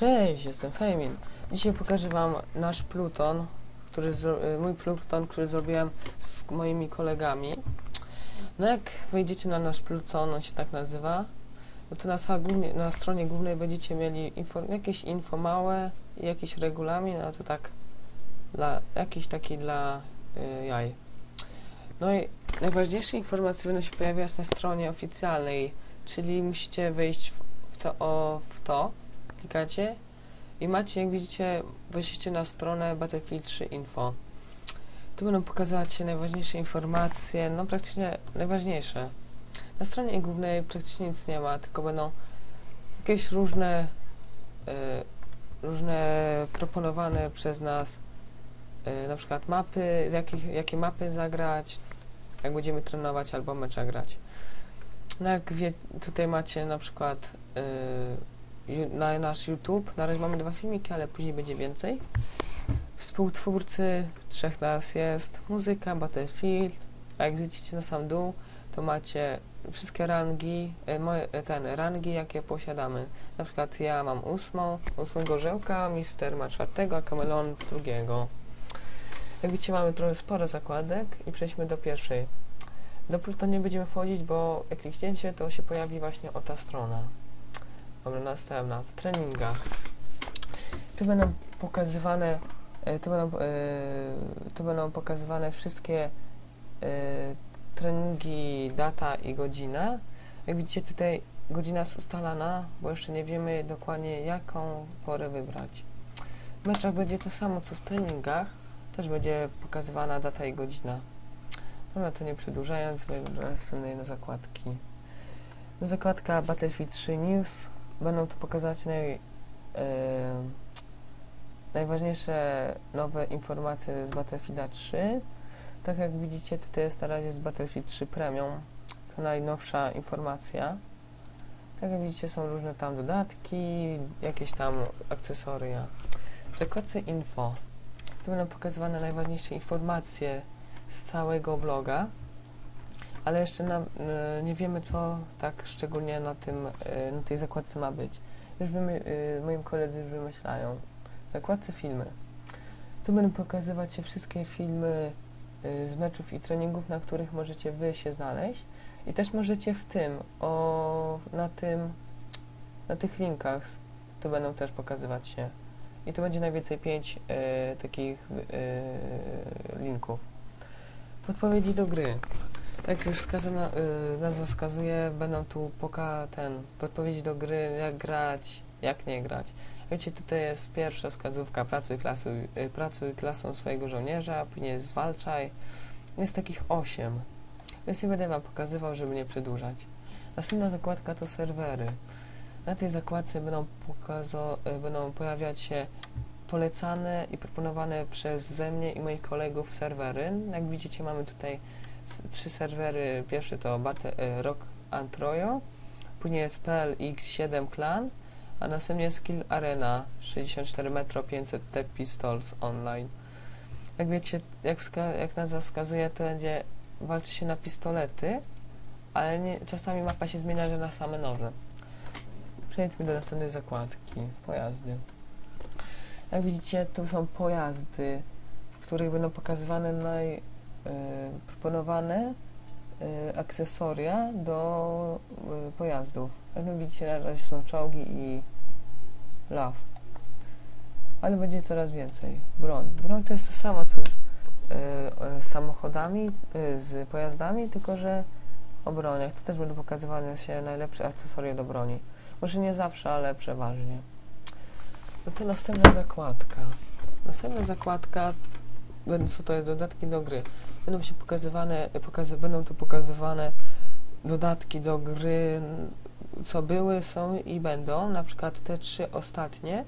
Cześć, jestem Fejmin. Dzisiaj pokażę Wam nasz Pluton, który y, mój Pluton, który zrobiłem z moimi kolegami. No jak wejdziecie na nasz Pluton, on się tak nazywa, no to na, na stronie głównej będziecie mieli info, jakieś info małe i jakiś regulamin, no to tak dla, jakiś taki dla y, jaj. No i najważniejsze informacje będą się pojawiać na stronie oficjalnej, czyli musicie wejść w to, o, w to klikacie i macie, jak widzicie, wejdziecie na stronę Battlefield 3 Info. Tu będą pokazywać najważniejsze informacje, no praktycznie najważniejsze. Na stronie głównej praktycznie nic nie ma, tylko będą jakieś różne, e, różne proponowane przez nas e, na przykład mapy, w jakich, jakie mapy zagrać, jak będziemy trenować albo mecze grać. No jak wie, tutaj macie na przykład ju- na nasz YouTube. Na razie mamy dwa filmiki, ale później będzie więcej. Współtwórcy, trzech nas jest, muzyka, Battlefield, a jak zjedziecie na sam dół, to macie wszystkie rangi, e, moje, e, ten, rangi jakie posiadamy. Na przykład ja mam ósmą, ósmego żyłka, Mister ma czwartego, a Camelon drugiego. Jak widzicie mamy trochę sporo zakładek i przejdźmy do pierwszej. Do Pluton nie będziemy wchodzić, bo jak klikniecie, to się pojawi właśnie o ta strona. Dobra, następna. W treningach. Tu będą pokazywane, e, tu będą, e, tu będą pokazywane wszystkie e, treningi, data i godzina. Jak widzicie tutaj godzina jest ustalana, bo jeszcze nie wiemy dokładnie jaką porę wybrać. W meczach będzie to samo co w treningach, też będzie pokazywana data i godzina. Dobra, to nie przedłużając, wracamy na zakładki. Zakładka Battlefield 3 News. Będą tu pokazać naj, e, najważniejsze nowe informacje z Battlefielda 3. Tak jak widzicie, tutaj jest na razie z Battlefield 3 Premium. To najnowsza informacja. Tak jak widzicie, są różne tam dodatki, jakieś tam akcesoria. W zakładce Info. Tu będą pokazywane najważniejsze informacje z całego bloga ale jeszcze na, e, nie wiemy, co tak szczególnie na, tym, e, na tej zakładce ma być. Już wymy, e, moim koledzy już wymyślają. W zakładce filmy. Tu będą pokazywać się wszystkie filmy z meczów i treningów, na których możecie wy się znaleźć. I też możecie w tym, o, na tym, na tych linkach, tu będą też pokazywać się. I tu będzie najwięcej pięć e, takich e, linków. Podpowiedzi do gry. Jak już wskazana, y, nazwa wskazuje, będą tu poka ten podpowiedzi do gry, jak grać, jak nie grać. Wiecie, tutaj jest pierwsza wskazówka, pracuj, klasuj, y, pracuj klasą swojego żołnierza, później zwalczaj. Jest takich osiem, więc nie będę wam pokazywał, żeby nie przedłużać. Następna zakładka to serwery. Na tej zakładce będą, pokazo- y, będą pojawiać się polecane i proponowane przeze mnie i moich kolegów serwery. Jak widzicie, mamy tutaj trzy serwery. Pierwszy to Bate, Rock Antrojo, później jest PLX7 Clan, a następnie jest Kill Arena 64 Metro 500 T Pistols Online. Jak wiecie, jak, jak nazwa wskazuje, to będzie walczy się na pistolety, ale nie, czasami mapa się zmienia, że na same noże. Przejdźmy do następnej zakładki. Pojazdy. Jak widzicie, tu są pojazdy, w których będą pokazywane naj, proponowane e, akcesoria do e, pojazdów. Jak widzicie, na razie są czołgi i law. Ale będzie coraz więcej. Broń. Broń to jest to samo, co z samochodami, z pojazdami, tylko że o broniach. To też będą pokazywane się najlepsze akcesoria do broni. Może nie zawsze, ale przeważnie. No to następna zakładka. Następna zakładka będą to dodatki do gry. Będą się pokazywane, pokazy, będą tu pokazywane dodatki do gry, co były, są i będą. Na przykład te trzy ostatnie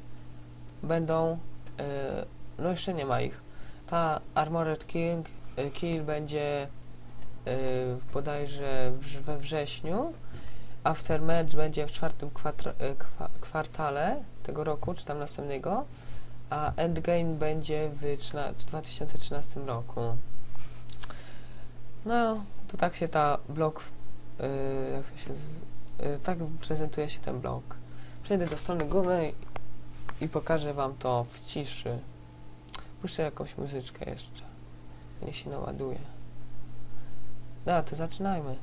będą, e, no jeszcze nie ma ich. Ta Armored King, e, Kill będzie e, bodajże we wrześniu. Aftermatch będzie w czwartym kwartale tego roku, czy tam następnego a Endgame będzie w, trzyna- w 2013 roku. No, to tak się ta blok, yy, jak to się, yy, tak prezentuje się ten blok. Przejdę do strony głównej i pokażę wam to w ciszy. Puszczę jakąś muzyczkę jeszcze. Niech się naładuje. Dobra, to zaczynajmy.